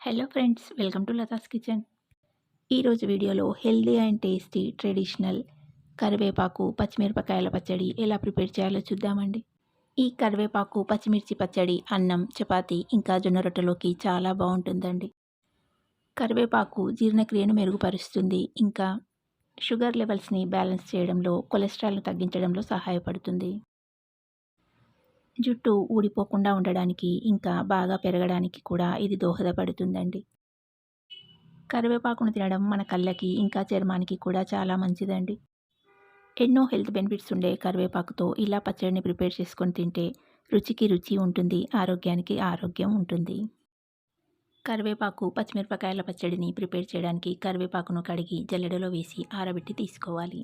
Hello friends welcome to Latha's kitchen ఈరోజు వీడియోలో healthy and tasty traditional కరివేపాకు పచ్చిమిరపకాయల పచ్చడి ఎలా ప్రిపేర్ చేయాలో చూద్దామండి. ఈ కరివేపాకు పచ్చిమిర్చి పచ్చడి అన్నం చపాతి ఇంకా జొన్న రొట్టెలోకి చాలా బాగుంటుందండి. కరివేపాకు జీర్ణక్రియను మెరుగుపరుస్తుంది ఇంకా షుగర్ లెవెల్స్ని బ్యాలెన్స్ చేయడంలో కొలెస్ట్రాల్ను తగ్గించడంలో సహాయపడుతుంది. జుట్టు ఊడిపోకుండా ఉండడానికి ఇంకా బాగా పెరగడానికి కూడా ఇది దోహదపడుతుందండి. కరివేపాకును తినడం మన కళ్ళకి ఇంకా చర్మానికి కూడా చాలా మంచిదండి. ఎన్నో హెల్త్ బెనిఫిట్స్ ఉండే కరివేపాకుతో ఇలా పచ్చడిని ప్రిపేర్ చేసుకొని తింటే రుచికి రుచి ఉంటుంది ఆరోగ్యానికి ఆరోగ్యం ఉంటుంది. కరివేపాకు పచ్చిమిరపకాయల పచ్చడిని ప్రిపేర్ చేయడానికి కరివేపాకును కడిగి జల్లెడలో వేసి ఆరబెట్టి తీసుకోవాలి.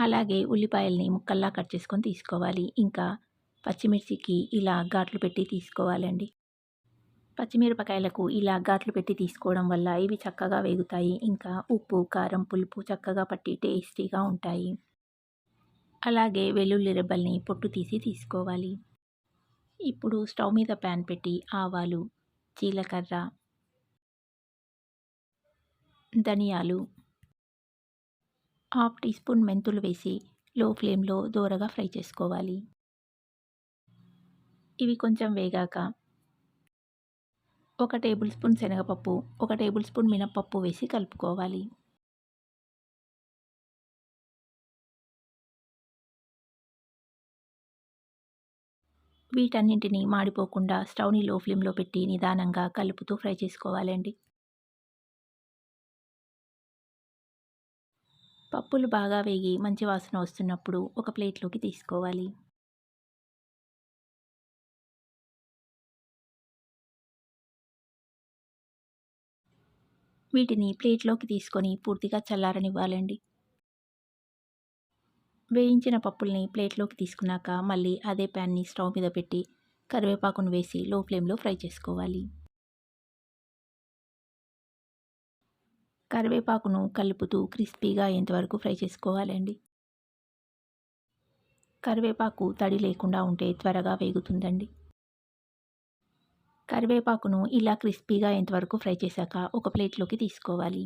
అలాగే ఉల్లిపాయల్ని ముక్కల్లా కట్ చేసుకొని తీసుకోవాలి. ఇంకా పచ్చిమిర్చికి ఇలా ఘాట్లు పెట్టి తీసుకోవాలండి. పచ్చిమిరపకాయలకు ఇలా ఘాట్లు పెట్టి తీసుకోవడం వల్ల ఇవి చక్కగా వేగుతాయి. ఇంకా ఉప్పు కారం పులుపు చక్కగా పట్టి టేస్టీగా ఉంటాయి. అలాగే వెల్లుల్లి రెబ్బల్ని పొట్టు తీసి తీసుకోవాలి. ఇప్పుడు స్టవ్ మీద ప్యాన్ పెట్టి ఆవాలు జీలకర్ర ధనియాలు హాఫ్ టీ స్పూన్ మెంతులు వేసి లో ఫ్లేమ్లో దోరగా ఫ్రై చేసుకోవాలి. ఇవి కొంచెం వేగాక ఒక టేబుల్ స్పూన్ శనగపప్పు ఒక టేబుల్ స్పూన్ మినప్పప్పు వేసి కలుపుకోవాలి. వీటన్నింటినీ మాడిపోకుండా స్టవ్ని లో ఫ్లేమ్లో పెట్టి నిదానంగా కలుపుతూ ఫ్రై చేసుకోవాలండి. పప్పులు బాగా వేగి మంచి వాసన వస్తున్నప్పుడు ఒక ప్లేట్లోకి తీసుకోవాలి. వీటిని ప్లేట్లోకి తీసుకొని పూర్తిగా చల్లారనివ్వాలండి. వేయించిన పప్పుల్ని ప్లేట్లోకి తీసుకున్నాక మళ్ళీ అదే ప్యాన్ని స్టవ్ మీద పెట్టి కరివేపాకును వేసి లో ఫ్లేమ్లో ఫ్రై చేసుకోవాలి. కరివేపాకును కలుపుతూ క్రిస్పీగా అయ్యేంతవరకు ఫ్రై చేసుకోవాలండి? కరివేపాకు తడి లేకుండా ఉంటే త్వరగా వేగుతుందండి. కరివేపాకును ఇలా క్రిస్పీగా అయ్యేంతవరకు ఫ్రై చేశాక ఒక ప్లేట్లోకి తీసుకోవాలి.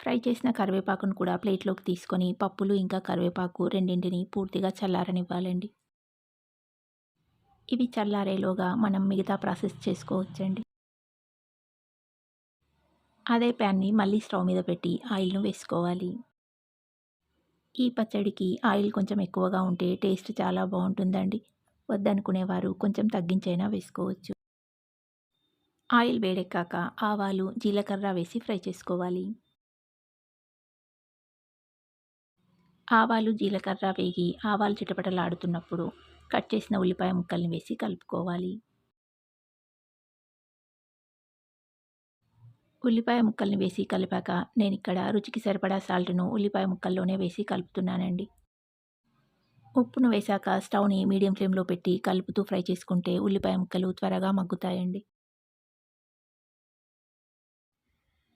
ఫ్రై చేసిన కరివేపాకును కూడా ప్లేట్లోకి తీసుకొని పప్పులు ఇంకా కరివేపాకు రెండింటిని పూర్తిగా చల్లారనివ్వాలండి. ఇవి చల్లారేలోగా మనం మిగతా ప్రాసెస్ చేసుకోవచ్చండి. అదే ప్యాన్ని మళ్ళీ స్టవ్ మీద పెట్టి ఆయిల్ను వేసుకోవాలి. ఈ పచ్చడికి ఆయిల్ కొంచెం ఎక్కువగా ఉంటే టేస్ట్ చాలా బాగుంటుందండి. వద్దనుకునేవారు కొంచెం తగ్గించైనా వేసుకోవచ్చు. ఆయిల్ వేడెక్కాక ఆవాలు జీలకర్ర వేసి ఫ్రై చేసుకోవాలి. ఆవాలు జీలకర్ర వేగి ఆవాలు చిటపటలాడుతున్నప్పుడు కట్ చేసిన ఉల్లిపాయ ముక్కల్ని వేసి కలుపుకోవాలి. ఉల్లిపాయ ముక్కల్ని వేసి కలిపాక నేను ఇక్కడ రుచికి సరిపడా సాల్ట్ను ఉల్లిపాయ ముక్కల్లోనే వేసి కలుపుతున్నానండి. ఉప్పును వేశాక స్టవ్ని మీడియం ఫ్లేమ్లో పెట్టి కలుపుతూ ఫ్రై చేసుకుంటే ఉల్లిపాయ ముక్కలు త్వరగా మగ్గుతాయండి.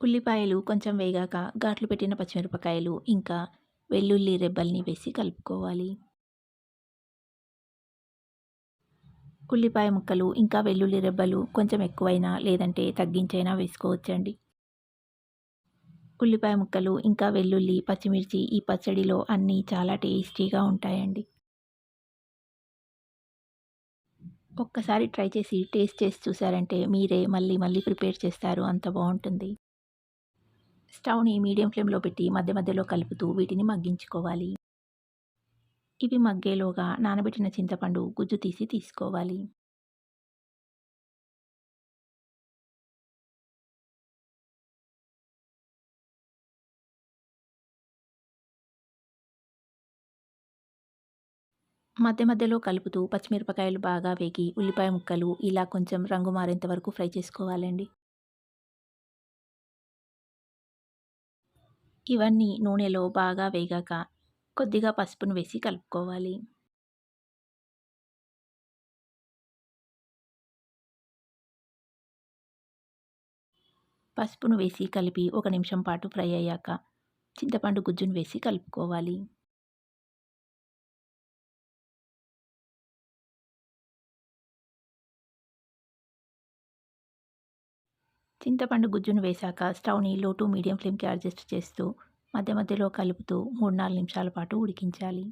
ఉల్లిపాయలు కొంచెం వేగాక ఘాట్లు పెట్టిన పచ్చిమిరపకాయలు ఇంకా వెల్లుల్లి రెబ్బల్ని వేసి కలుపుకోవాలి. ఉల్లిపాయ ముక్కలు ఇంకా వెల్లుల్లి రెబ్బలు కొంచెం ఎక్కువైనా లేదంటే తగ్గించైనా వేసుకోవచ్చండి. ఉల్లిపాయ ముక్కలు ఇంకా వెల్లుల్లి పచ్చిమిర్చి ఈ పచ్చడిలో అన్నీ చాలా టేస్టీగా ఉంటాయండి. ఒక్కసారి ట్రై చేసి టేస్ట్ చేసి చూసారంటే మీరే మళ్ళీ మళ్ళీ ప్రిపేర్ చేస్తారు అంత బాగుంటుంది. స్టవ్ని మీడియం ఫ్లేమ్లో పెట్టి మధ్య మధ్యలో కలుపుతూ వీటిని మగ్గించుకోవాలి. ఇవి మగ్గేలోగా నానబెట్టిన చింతపండు గుజ్జు తీసి తీసుకోవాలి. మధ్య మధ్యలో కలుపుతూ పచ్చిమిరపకాయలు బాగా వేగి ఉల్లిపాయ ముక్కలు ఇలా కొంచెం రంగు మారేంత వరకు ఫ్రై చేసుకోవాలండి. ఇవన్నీ నూనెలో బాగా వేగాక కొద్దిగా పసుపును వేసి కలుపుకోవాలి. పసుపును వేసి కలిపి ఒక నిమిషం పాటు ఫ్రై అయ్యాక చింతపండు గుజ్జును వేసి కలుపుకోవాలి. చింతపండు గుజ్జును వేశాక స్టవ్ని లో టు మీడియం ఫ్లేమ్కి అడ్జస్ట్ చేస్తూ మధ్య మధ్యలో కలుపుతూ మూడు నాలుగు నిమిషాల పాటు ఉడికించాలి.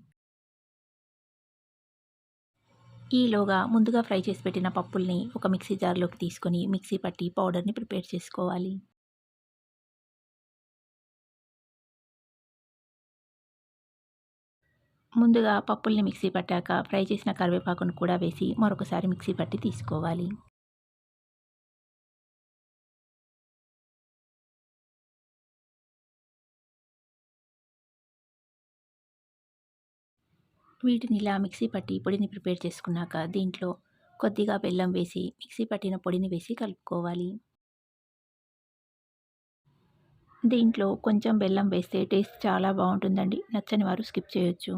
ఈలోగా ముందుగా ఫ్రై చేసి పెట్టిన పప్పుల్ని ఒక మిక్సీ జార్లోకి తీసుకొని మిక్సీ పట్టి పౌడర్ని ప్రిపేర్ చేసుకోవాలి. ముందుగా పప్పుల్ని మిక్సీ పట్టాక ఫ్రై చేసిన కరివేపాకును కూడా వేసి మరొకసారి మిక్సీ పట్టి తీసుకోవాలి. వీటిని ఇలా మిక్సీ పట్టి పొడిని ప్రిపేర్ చేసుకున్నాక దీంట్లో కొద్దిగా బెల్లం వేసి మిక్సీ పట్టిన పొడిని వేసి కలుపుకోవాలి. దీంట్లో కొంచెం బెల్లం వేస్తే టేస్ట్ చాలా బాగుంటుందండి. నచ్చని వారు స్కిప్ చేయొచ్చు.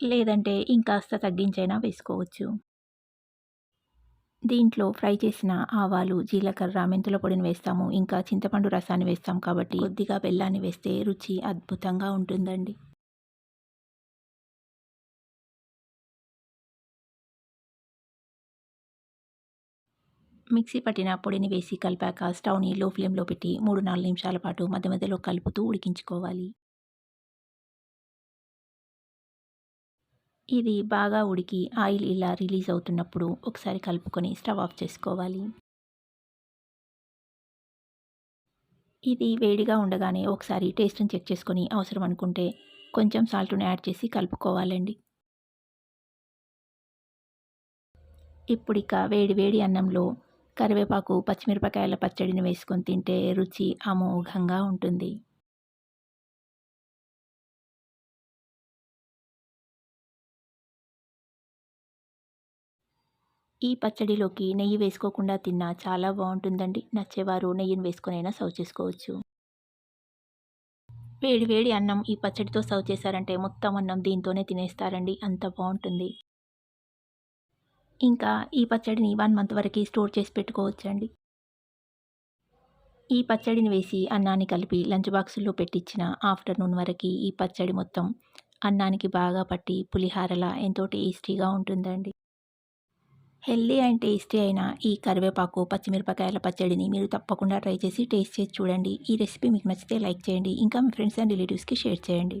లేదంటే ఇంకాస్త తగ్గించైనా వేసుకోవచ్చు. దీంట్లో ఫ్రై చేసిన ఆవాలు జీలకర్ర మెంతుల పొడిని వేస్తాము. ఇంకా చింతపండు రసాన్ని వేస్తాం కాబట్టి కొద్దిగా బెల్లాన్ని వేస్తే రుచి అద్భుతంగా ఉంటుందండి. మిక్సీ పట్టిన పొడిని వేసి కలిపాక స్టవ్ని లో ఫ్లేమ్లో పెట్టి మూడు నాలుగు నిమిషాల పాటు మధ్య మధ్యలో కలుపుతూ ఉడికించుకోవాలి. ఇది బాగా ఉడికి ఆయిల్ ఇలా రిలీజ్ అవుతున్నప్పుడు ఒకసారి కలుపుకొని స్టవ్ ఆఫ్ చేసుకోవాలి. ఇది వేడిగా ఉండగానే ఒకసారి టేస్ట్ని చెక్ చేసుకొని అవసరం అనుకుంటే కొంచెం సాల్ట్ని యాడ్ చేసి కలుపుకోవాలండి. ఇప్పుడు ఇక వేడి వేడి అన్నంలో కరివేపాకు పచ్చిమిరపకాయల పచ్చడిని వేసుకొని తింటే రుచి అమోఘంగా ఉంటుంది. ఈ పచ్చడిలోకి నెయ్యి వేసుకోకుండా తిన్నా చాలా బాగుంటుందండి. నచ్చేవారు నెయ్యిని వేసుకునైనా సర్వ్ చేసుకోవచ్చు. వేడి వేడి అన్నం ఈ పచ్చడితో సర్వ్ చేశారంటే మొత్తం అన్నం దీంతోనే తినేస్తారండి. అంత బాగుంటుంది. ఇంకా ఈ పచ్చడిని వన్ మంత్ వరకు స్టోర్ చేసి పెట్టుకోవచ్చండి. ఈ పచ్చడిని వేసి అన్నాన్ని కలిపి లంచ్ బాక్సుల్లో పెట్టించిన ఆఫ్టర్నూన్ వరకు ఈ పచ్చడి మొత్తం అన్నానికి బాగా పట్టి పులిహారలా ఎంతో టేస్టీగా ఉంటుందండి. హెల్దీ అండ్ టేస్టీ అయిన ఈ కరివేపాకు పచ్చిమిరపకాయల పచ్చడిని మీరు తప్పకుండా ట్రై చేసి టేస్ట్ చేసి చూడండి. ఈ రెసిపీ మీకు నచ్చితే లైక్ చేయండి. ఇంకా మీ ఫ్రెండ్స్ అండ్ రిలేటివ్స్కి షేర్ చేయండి.